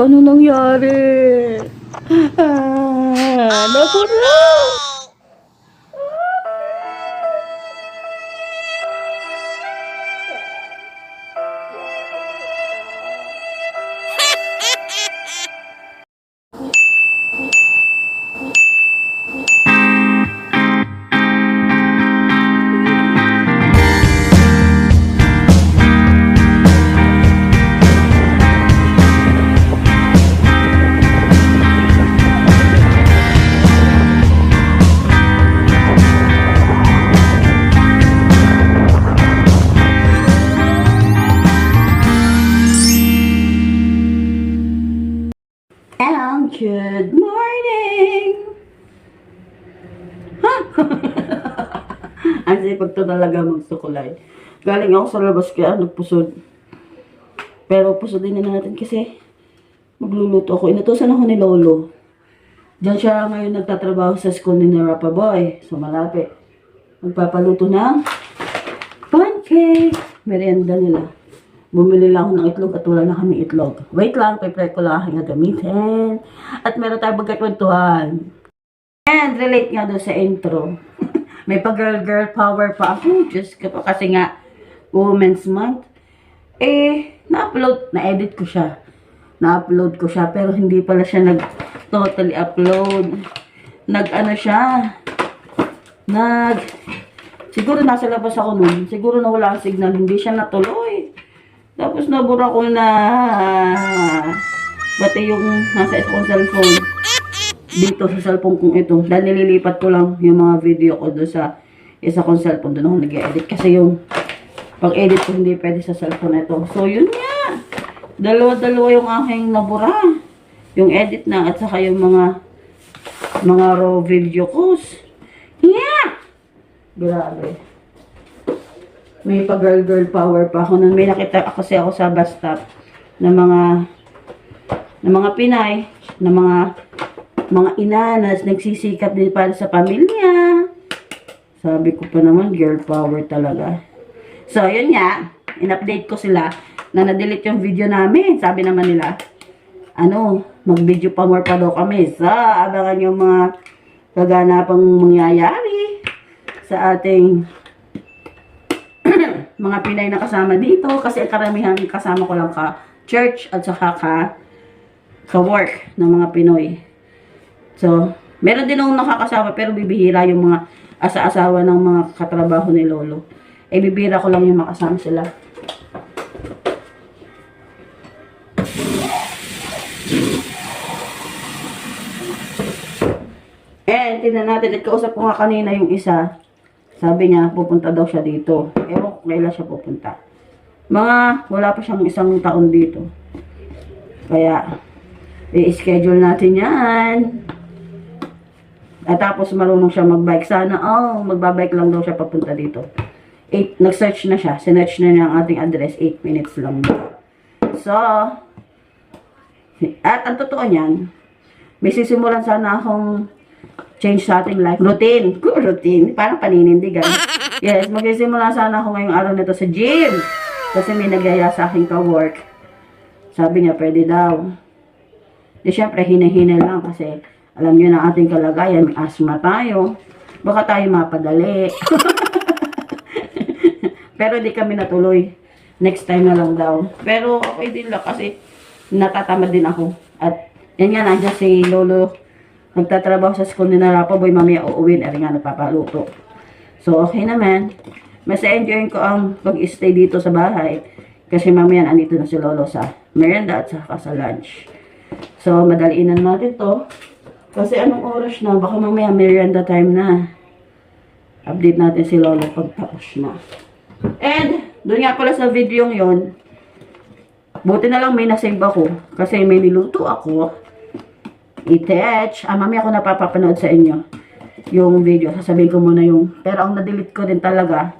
Ano nangyari? Ah, napura! And Ang sipag to talaga magsukulay. Galing ako sa labas kaya nagpusod. Pero pusodin na natin kasi magluluto ako. Inutusan ako ni Lolo. Diyan siya ngayon nagtatrabaho sa school ni Narapa Boy. So malapit. Magpapaluto ng pancake. Merienda nila. Bumili lang ako ng itlog at wala na kami itlog. Wait lang, prepare ko lang aking gagamitin. At meron tayong magkakwentuhan. And relate nga doon sa intro. May pag-girl-girl power pa ako. Diyos ko po. Kasi nga, Women's Month. Eh, na-upload, na-edit ko siya. Na-upload ko siya. Pero hindi pala siya nag-totally upload. Nag-ano siya. Nag... Siguro nasa labas ako nun. Siguro nawala ang signal. Hindi siya natuloy. Tapos nabura ko na pati yung nasa isang cellphone dito sa cellphone kong ito. Dahil nililipat ko lang yung mga video ko doon sa isa kong cellphone. Doon ako nag-edit. Kasi yung pag-edit ko hindi pwede sa cellphone ito. So yun nga. Dalawa-dalawa yung aking nabura. Yung edit na at saka yung mga mga raw video ko. Yeah! Grabe may pa girl girl power pa ako nun may nakita kasi ako sa bus stop ng mga ng mga Pinay ng mga mga ina na nagsisikap din para sa pamilya. Sabi ko pa naman girl power talaga. So yun nga. In-update ko sila na na-delete yung video namin. Sabi naman nila ano mag video pa more pa daw kami. So abangan yung mga kaganapang mangyayari sa ating mga Pinay na kasama dito. Kasi karamihan kasama ko lang ka church at saka ka ka work ng mga Pinoy. So, meron din akong nakakasama pero bibihira yung mga asa-asawa ng mga katrabaho ni Lolo. Eh, bibihira ko lang yung makasama sila. Eh, tingnan natin. At kausap ko nga kanina yung isa. Sabi niya, pupunta daw siya dito. Ewan ko kailan siya pupunta. Mga, wala pa siyang isang taon dito. Kaya, i-schedule natin yan. At tapos marunong siya magbike. Sana, oh, magbabike lang daw siya papunta dito. Eight, nag-search na siya. Sinearch na niya ang ating address. 8 minutes lang. So, at ang totoo niyan, may sisimulan sana akong change sa ating life. Routine. Good routine. Parang paninindigan. Yes, magsisimula sana ako ngayong araw nito sa gym. Kasi may nagyaya sa aking ka-work. Sabi niya, pwede daw. Di syempre, hina-hina lang kasi alam niyo na ating kalagayan, may asthma tayo. Baka tayo mapadali. Pero di kami natuloy. Next time na lang daw. Pero okay din lang kasi natatamad din ako. At yan nga, nandiyan si Lolo nagtatrabaho sa school ni Narapa Boy, mamaya uuwin, ari nga nagpapaluto. So, okay naman. Mas enjoy ko ang pag-stay dito sa bahay. Kasi mamaya andito na si Lolo sa merienda at saka sa lunch. So, madaliinan natin to. Kasi anong oras na? Baka mamaya merienda time na. Update natin si Lolo pagtapos na. And, doon nga pala sa video yon buti na lang may nasave ako. Kasi may niluto ako i-touch. Ah, mami ako napapapanood sa inyo yung video. Sasabihin ko muna yung, pero ang na-delete ko din talaga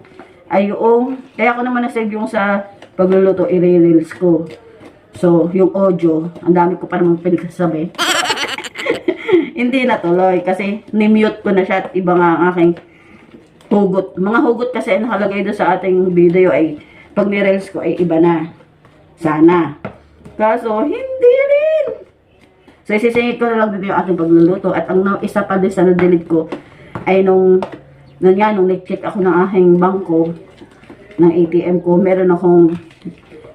ay yung, kaya ako naman na-save yung sa pagluluto, i-reels ko. So, yung audio, ang dami ko pa naman pinagsasabi. Hindi natuloy kasi ni-mute ko na siya at iba nga ang aking hugot. Mga hugot kasi nakalagay doon sa ating video ay pag ni-reels ko ay iba na. Sana. Kaso, hindi rin. So, isisingit ko na lang dito yung ating pagluluto. At ang isa pa din sa na-delete ko ay nung, nung nga, nung nag-check ako ng aking bangko, ng ATM ko, meron akong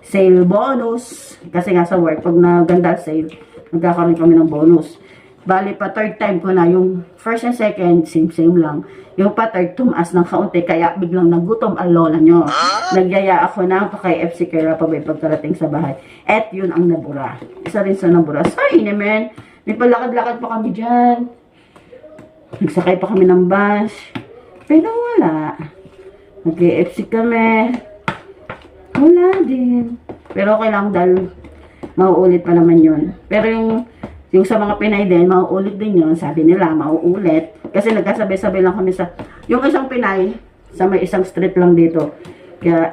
sale bonus. Kasi nga sa work, pag naganda sale, nagkakaroon kami ng bonus. Bali pa third time ko na, yung first and second, same same lang. Yung pa third, tumaas ng kaunti, kaya biglang nagutom ang lola nyo. Nagyaya ako ng pa-KFC kay Rapabay pagkarating sa bahay. At yun ang nabura. Isa rin sa nabura. Sorry naman, may palakad-lakad pa kami dyan. Nagsakay pa kami ng bus. Pero wala. Nag-KFC kami. Wala din. Pero okay lang dahil mauulit pa naman yun. Pero yung, yung sa mga Pinay din, mauulit din yun. Sabi nila, mauulit. Kasi nagkasabay-sabay lang kami sa, yung isang Pinay, sa may isang street lang dito. Kaya,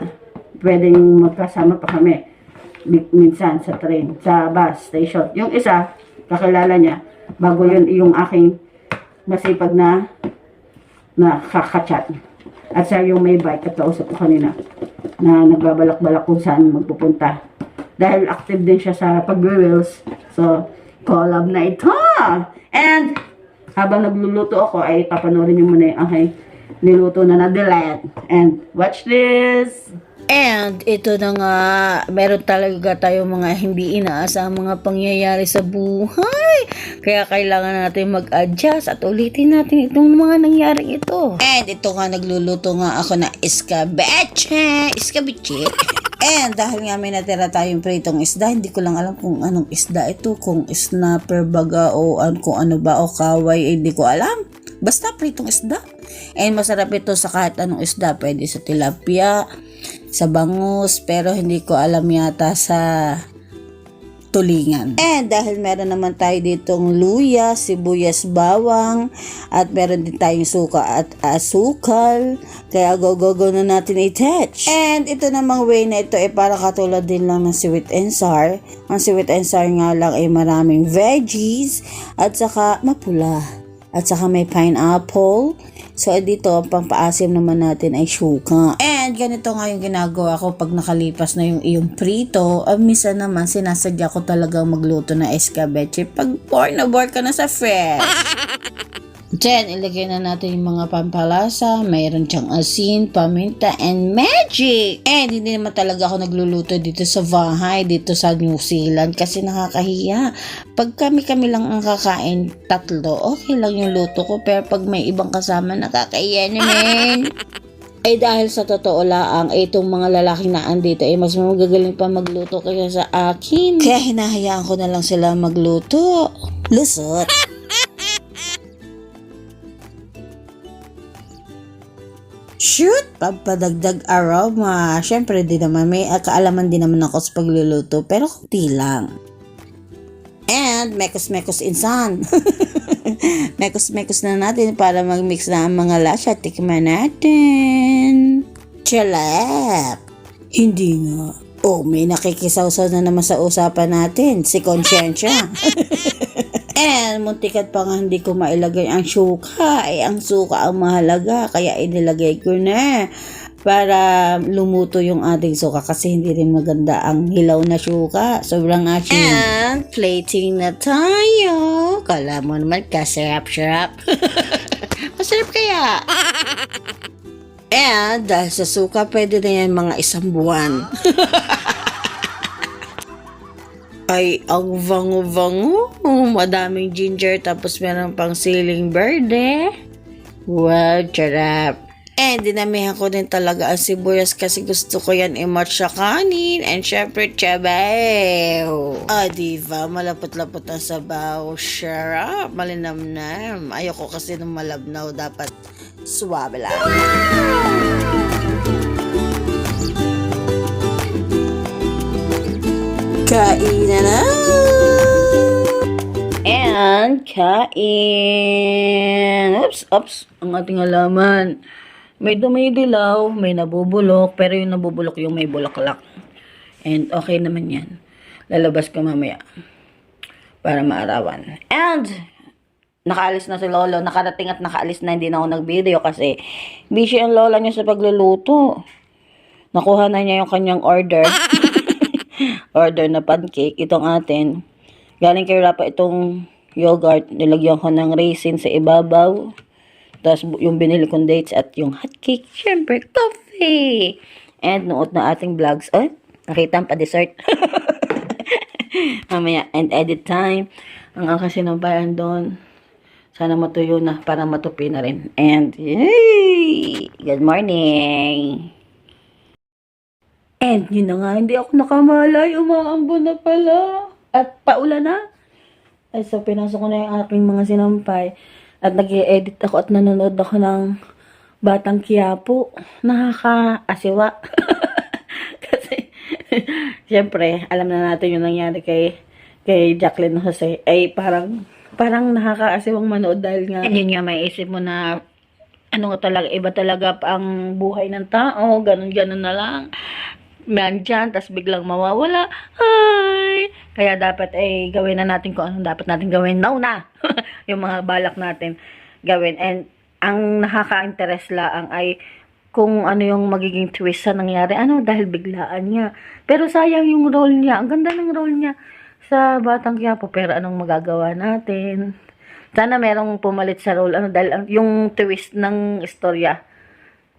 pwedeng magkasama pa kami. Mi- Minsan, sa train, sa bus station. Yung isa, kakilala niya, bago yun, yung aking masipag na na kakachat. At siya yung may bike at kausap ko kanina na nagbabalak-balak kung saan magpupunta. Dahil active din siya sa pag-reels. So, collab na ito! And, habang nagluluto ako, ay papanoorin niyo muna yung aking niluto na na-delete. And, watch this! And ito na nga, meron talaga tayong mga hindi inaasahang mga pangyayari sa buhay. Kaya kailangan natin mag-adjust at ulitin natin itong mga nangyari ito. And ito nga, nagluluto nga ako na iskabeche. Iskabeche. And dahil nga may natira tayong pritong isda, hindi ko lang alam kung anong isda ito. Kung snapper baga o an, kung ano ba o kaway, eh, hindi ko alam. Basta pritong isda. And masarap ito sa kahit anong isda. Pwede sa tilapia, sa bangus, pero hindi ko alam yata sa tulingan. And dahil meron naman tayo ditong luya, sibuyas, bawang, at meron din tayong suka at asukal, kaya go go go na natin i-touch. And ito namang way na ito ay para katulad din lang ng sweet and sour. Ang sweet and sour nga lang ay maraming veggies at saka mapula. At saka may pineapple. So, dito, pampaasim naman natin ay suka. And, ganito nga yung ginagawa ko pag nakalipas na yung iyong prito. Uh, minsan naman, sinasadya ko talagang magluto na escabeche pag bore na bore ka na sa fresh. Then, ilagay na natin yung mga pampalasa. Mayroon siyang asin, paminta, and magic! And hindi naman talaga ako nagluluto dito sa bahay, dito sa New Zealand, kasi nakakahiya. Pag kami-kami lang ang kakain, tatlo, okay lang yung luto ko. Pero pag may ibang kasama, nakakahiya naman. Ay dahil sa totoo lang, itong mga lalaking na andito ay mas magagaling pa magluto kaysa sa akin. Kaya hinahayaan ko na lang sila magluto. Lusot. Shoot! Pagpadagdag aroma. Siyempre, di naman, may kaalaman din naman ako sa pagluluto, pero kunti lang. And, mekos-mekos insan. mekos-mekos na natin para mag-mix na ang mga lasa. Tikman natin. Chalap! Hindi nga. Oh, may nakikisawsaw na naman sa usapan natin. Si Conscientia. And muntikat pa nga hindi ko mailagay ang suka. Eh, ang suka ang mahalaga. Kaya inilagay ko na para lumuto yung ating suka kasi hindi rin maganda ang hilaw na suka. Sobrang asin. And plating na tayo. Kala mo naman kasarap-sarap. Masarap kaya. And dahil sa suka, pwede na yan mga isang buwan. Ay, ang vango-vango. Madaming ginger, tapos meron pang siling berde. Wow, charap. And dinamihan ko din talaga ang sibuyas kasi gusto ko yan i-match sa kanin. And syempre, chabaw. Ah, diva, malapot-lapot ang sabaw. Sarap, malinamnam. Ayoko kasi ng malabnaw. Dapat suwabe lang. Kain na! And kain! Oops, oops. Ang ating alaman. May dumidilaw, may nabubulok, pero yung nabubulok yung may bulaklak. And okay naman yan. Lalabas ko mamaya para maarawan. And nakaalis na si Lolo. Nakarating at nakaalis na. Hindi na ako nag-video kasi busy ang Lola niya sa pagluluto. Nakuha na niya yung kanyang order. order na pancake. Itong atin. Galing kay Rapa itong yogurt. Nilagyan ko ng raisin sa ibabaw. Tapos yung binili kong dates at yung hot cake. Siyempre, coffee. And nuot na ating vlogs. Oh, nakita ang pa-dessert. Mamaya, and edit time. Ang ang kasinubayan doon. Sana matuyo na para matupi na rin. And, yay! Good morning! And yun na nga, hindi ako nakamalay. Umaambo na pala. At paulan na. Ay, so pinasok ko na yung aking mga sinampay. At nag edit ako at nanonood ako ng Batang Quiapo. Nakakaasiwa. Kasi, syempre, alam na natin yung nangyari kay, kay Jacqueline Jose. Ay, parang, parang nakakaasiwang manood dahil nga, yun nga, may isip mo na, ano nga talaga, iba talaga pa ang buhay ng tao, ganun-ganun na lang nandyan, tas biglang mawawala. Hi! Kaya dapat ay gawin na natin kung anong dapat natin gawin. Now na! yung mga balak natin gawin. And ang nakaka-interest lang ay kung ano yung magiging twist sa nangyari. Ano, dahil biglaan niya. Pero sayang yung role niya. Ang ganda ng role niya sa Batang Quiapo. Pero anong magagawa natin? Sana merong pumalit sa role. Ano, dahil yung twist ng istorya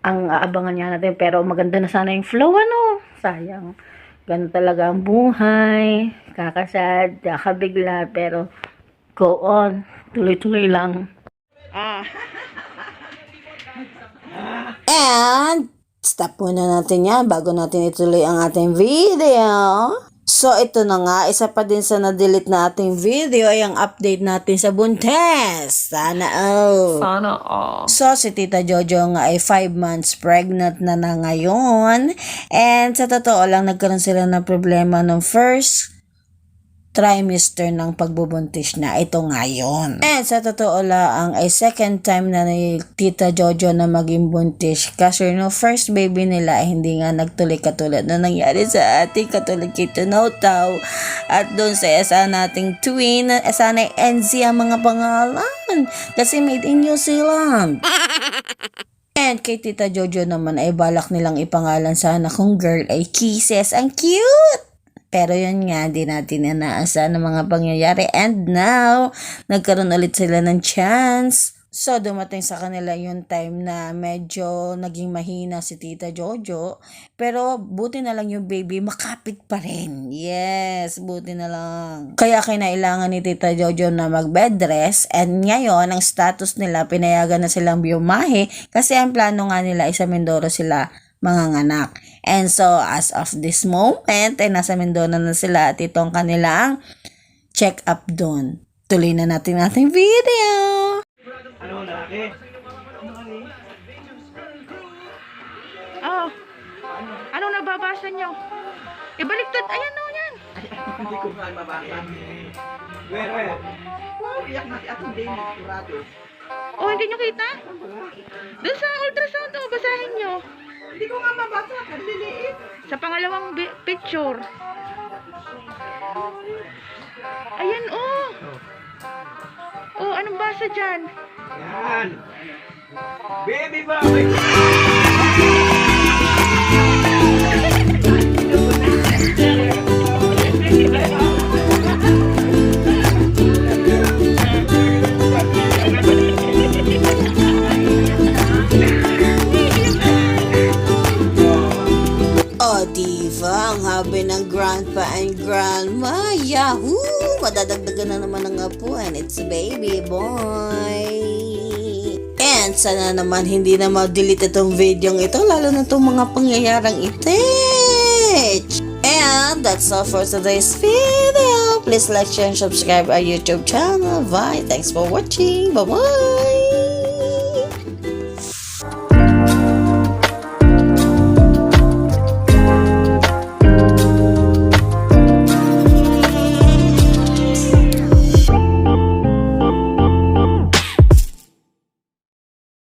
ang aabangan niya natin. Pero maganda na sana yung flow, ano? Sayang. Ganun talaga ang buhay. Kakasad, kakabigla, pero go on. Tuloy-tuloy lang. Ah. And, stop muna natin yan bago natin ituloy ang ating video. So, ito na nga, isa pa din sa na-delete na ating video ay ang update natin sa buntes. Sana all. Sana all. So, si Tita Jojo nga ay 5 months pregnant na na ngayon. And sa totoo lang, nagkaroon sila ng problema ng first trimester ng pagbubuntis na ito ngayon. And sa totoo lang, ay second time na ni Tita Jojo na maging buntis. Kasi no, first baby nila ay hindi nga nagtuloy katulad na nangyari sa ating katulad kay Tunotaw. At doon sa isa nating twin, sana NZ ang mga pangalan. Kasi made in New Zealand. And kay Tita Jojo naman ay balak nilang ipangalan sa anak kong girl ay Kisses. Ang cute! Pero yun nga, di natin inaasahan ng mga pangyayari. And now, nagkaroon ulit sila ng chance. So, dumating sa kanila yung time na medyo naging mahina si Tita Jojo. Pero, buti na lang yung baby, makapit pa rin. Yes, buti na lang. Kaya kinailangan ni Tita Jojo na mag-bed rest. And ngayon, ang status nila, pinayagan na silang biumahe. Kasi ang plano nga nila ay sa Mindoro sila manganganak. And so, as of this moment, ay nasa Mindoro na sila at itong kanilang check-up doon. Tuloy na natin ating video. Oh. Ano nababasa nyo? Ibaliktad. Ayan o yan. Hindi ko nga mabasa. Where, where? Wow, iyak na si Atong Dane, sigurado. Oh, hindi nyo kita? Doon sa ultrasound o, basahin nyo. Hindi ko nga mabasa, kaliliit. Sa pangalawang picture. Ayan oh. Oh, anong basa dyan? Yan. Baby ba? It's baby boy. And sana naman hindi na ma-delete itong video ito, lalo na itong mga pangyayarang itich. And that's all for today's video. Please like, share, and subscribe our YouTube channel. Bye. Thanks for watching. Bye-bye.